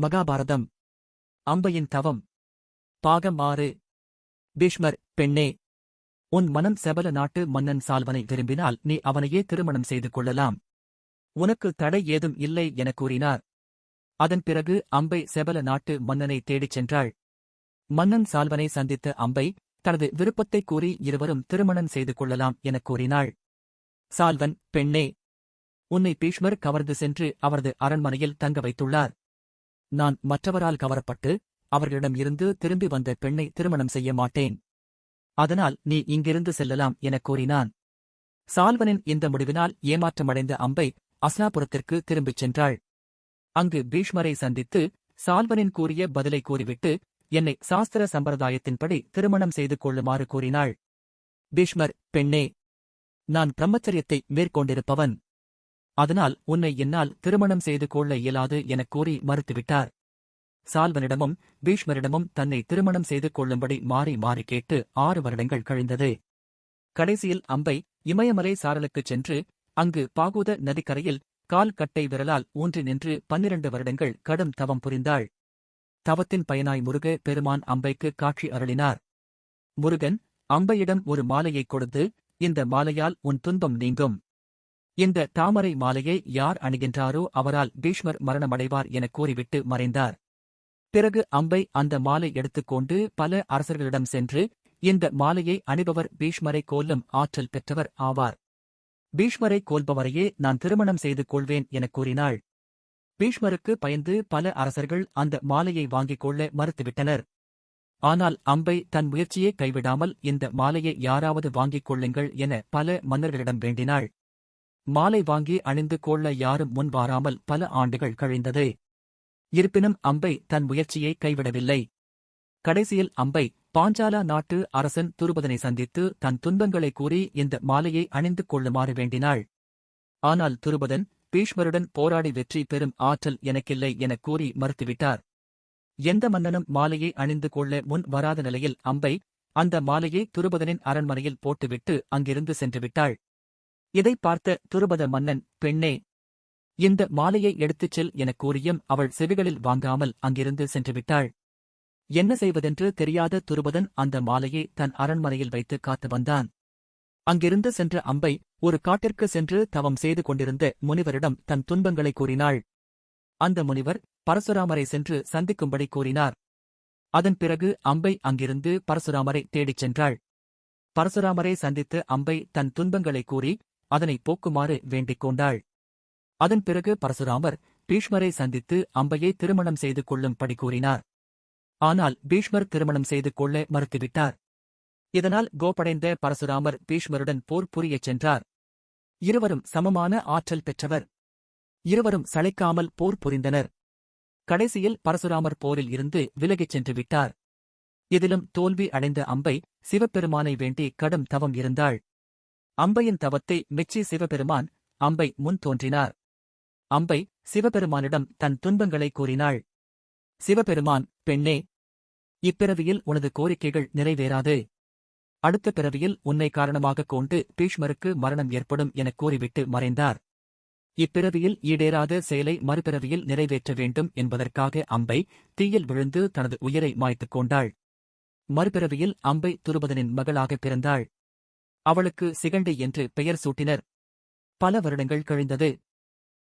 மகாபாரதம். அம்பையின் தவம். பாகம் ஆறு. பீஷ்மர் பெண்ணே. உன் மனம் செபல நாட்டு மன்னன் சால்வனை விரும்பினால் நீ அவனையே திருமணம் செய்து கொள்ளலாம். உனக்கு தடை ஏதும் இல்லை எனக் கூறினார். அதன் பிறகு அம்பை செபல நாட்டு மன்னனை தேடிச் சென்றாள். மன்னன் சால்வனை சந்தித்த அம்பை தனது விருப்பத்தைக் கூறி இருவரும் திருமணம் செய்து கொள்ளலாம் எனக் கூறினாள். சால்வன் பெண்ணே. உன்னை பீஷ்மர் கவர்ந்து சென்று அவரது அரண்மனையில் தங்க வைத்துள்ளார். நான் மற்றவரால் கவரப்பட்டு அவர்களிடம் இருந்து திரும்பி வந்த பெண்ணை திருமணம் செய்ய மாட்டேன். அதனால் நீ இங்கிருந்து செல்லலாம் எனக் கூறினான். சால்வனின் இந்த முடிவினால் ஏமாற்றமடைந்த அம்பை அஸ்னாபுரத்திற்கு திரும்பிச் சென்றாள். அங்கு பீஷ்மரை சந்தித்து சால்வனின் கூறிய பதிலை கூறிவிட்டு என்னை சாஸ்திர சம்பிரதாயத்தின்படி திருமணம் செய்து கொள்ளுமாறு கூறினாள். பீஷ்மர் பெண்ணே நான் பிரம்மச்சரியத்தை மேற்கொண்டிருப்பவன். அதனால் உன்னை என்னால் திருமணம் செய்து கொள்ள இயலாது எனக் கூறி மறுத்துவிட்டார். சால்வனிடமும் பீஷ்மரிடமும் தன்னை திருமணம் செய்து கொள்ளும்படி மாறி மாறி கேட்டு ஆறு வருடங்கள் கழிந்தது. கடைசியில் அம்பை இமயமலை சாரலுக்குச் சென்று அங்கு பாகூத நதிக்கரையில் கால் கட்டை விரலால் ஊன்றி நின்று பன்னிரண்டு வருடங்கள் கடும் தவம் புரிந்தாள். தவத்தின் பயனாய் முருக பெருமான் அம்பைக்கு காட்சி அருளினார். முருகன் அம்பையிடம் ஒரு மாலையைக் கொடுத்து இந்த மாலையால் உன் துன்பம் நீங்கும். இந்த தாமரை மாலையை யார் அணிகின்றாரோ அவரால் பீஷ்மர் மரணமடைவார் எனக் கூறிவிட்டு மறைந்தார். பிறகு அம்பை அந்த மாலை எடுத்துக்கொண்டு பல அரசர்களிடம் சென்று இந்த மாலையை அணிபவர் பீஷ்மரை கொல்லும் ஆற்றல் பெற்றவர் ஆவார். பீஷ்மரை கோல்பவரையே நான் திருமணம் செய்து கொள்வேன் எனக் கூறினாள். பீஷ்மருக்கு பயந்து பல அரசர்கள் அந்த மாலையை வாங்கிக் கொள்ள மறுத்துவிட்டனர். ஆனால் அம்பை தன் முயற்சியை கைவிடாமல் இந்த மாலையை யாராவது வாங்கிக் கொள்ளுங்கள் என பல மன்னர்களிடம் வேண்டினாள். மாலை வாங்கி அணிந்து கொள்ள யாரும் முன்வாராமல் பல ஆண்டுகள் கழிந்தது. இருப்பினும் அம்பை தன் முயற்சியை கைவிடவில்லை. கடைசியில் அம்பை பாஞ்சாலா நாட்டு அரசன் துருபதனை சந்தித்து தன் துன்பங்களை கூறி இந்த மாலையை அணிந்து கொள்ளுமாறு வேண்டினாள். ஆனால் துருபதன் பீஷ்மருடன் போராடி வெற்றி பெறும் ஆற்றல் எனக்கில்லை எனக் கூறி மறுத்துவிட்டார். எந்த மன்னனும் மாலையை அணிந்து கொள்ள முன் வராத நிலையில் அம்பை அந்த மாலையை துருபதனின் அரண்மனையில் போட்டுவிட்டு அங்கிருந்து சென்றுவிட்டாள். இதைப் பார்த்த துருபத மன்னன் பெண்ணே இந்த மாலையை எடுத்துச் செல் எனக் கூறியும் அவள் செவிகளில் வாங்காமல் அங்கிருந்து சென்றுவிட்டாள். என்ன செய்வதென்று தெரியாத துருபதன் அந்த மாலையை தன் அரண்மனையில் வைத்து காத்து வந்தான். அங்கிருந்து சென்ற அம்பை ஒரு காட்டிற்கு சென்று தவம் செய்து கொண்டிருந்த முனிவரிடம் தன் துன்பங்களை கூறினாள். அந்த முனிவர் பரசுராமரை சென்று சந்திக்கும்படி கூறினார். அதன் பிறகு அம்பை அங்கிருந்து பரசுராமரை தேடிச் சென்றாள். பரசுராமரை சந்தித்து அம்பை தன் துன்பங்களை கூறி அதனை போக்குமாறு வேண்டிக் கொண்டாள். அதன் பிறகு பரசுராமர் பீஷ்மரை சந்தித்து அம்பையை திருமணம் செய்து கொள்ளும்படி கூறினார். ஆனால் பீஷ்மர் திருமணம் செய்து கொள்ள மறுத்துவிட்டார். இதனால் கோபடைந்த பரசுராமர் பீஷ்மருடன் போர் புரியச் சென்றார். இருவரும் சமமான ஆற்றல் பெற்றவர். இருவரும் சளைக்காமல் போர் புரிந்தனர். கடைசியில் பரசுராமர் போரில் இருந்து விலகிச் சென்று விட்டார். இதிலும் தோல்வி அடைந்த அம்பை சிவபெருமானை வேண்டி கடும் தவம் இருந்தாள். அம்பையின் தவத்தை மெச்சி சிவபெருமான் அம்பை முன் தோன்றினார். அம்பை சிவபெருமானிடம் தன் துன்பங்களை கூறினாள். சிவபெருமான் பெண்ணே இப்பிறவியில் உனது கோரிக்கைகள் நிறைவேறாது. அடுத்த பிறவியில் உன்னை காரணமாகக் கொண்டு பீஷ்மருக்கு மரணம் ஏற்படும் எனக் கூறிவிட்டு மறைந்தார். இப்பிறவியில் ஈடேறாத செயலை மறுபிறவியில் நிறைவேற்ற வேண்டும் என்பதற்காக அம்பை தீயில் விழுந்து தனது உயிரை மாய்த்துக் கொண்டாள். மறுபிறவியில் அம்பை துருபதனின் மகளாகப் பிறந்தாள். அவளுக்கு சிகண்டி என்று பெயர் சூட்டினர். பல வருடங்கள் கழிந்தது.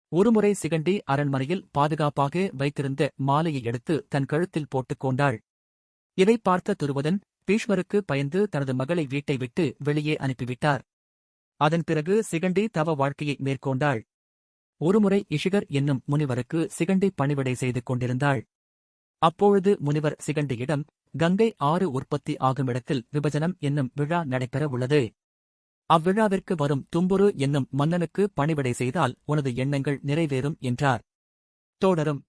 ஒருமுறை சிகண்டி அரண்மனையில் பாதுகாப்பாக வைத்திருந்த மாலையை எடுத்து தன் கழுத்தில் போட்டுக் கொண்டாள். இதைப் பார்த்த துருவதன் பீஷ்மருக்கு பயந்து தனது மகளை வீட்டை விட்டு வெளியே அனுப்பிவிட்டார். அதன் பிறகு சிகண்டி தவ வாழ்க்கையை மேற்கொண்டாள். ஒருமுறை இஷிகர் என்னும் முனிவருக்கு சிகண்டி பணிவிடை செய்து கொண்டிருந்தாள். அப்பொழுது முனிவர் சிகண்டியிடம் கங்கை ஆறு உற்பத்தி ஆகும் இடத்தில் விபஜனம் என்னும் விழா நடைபெற உள்ளது. அவ்விழாவிற்கு வரும் தும்புரு என்னும் மன்னனுக்கு பணிவிடை செய்தால் உனது எண்ணங்கள் நிறைவேறும் என்றார். தொடரும்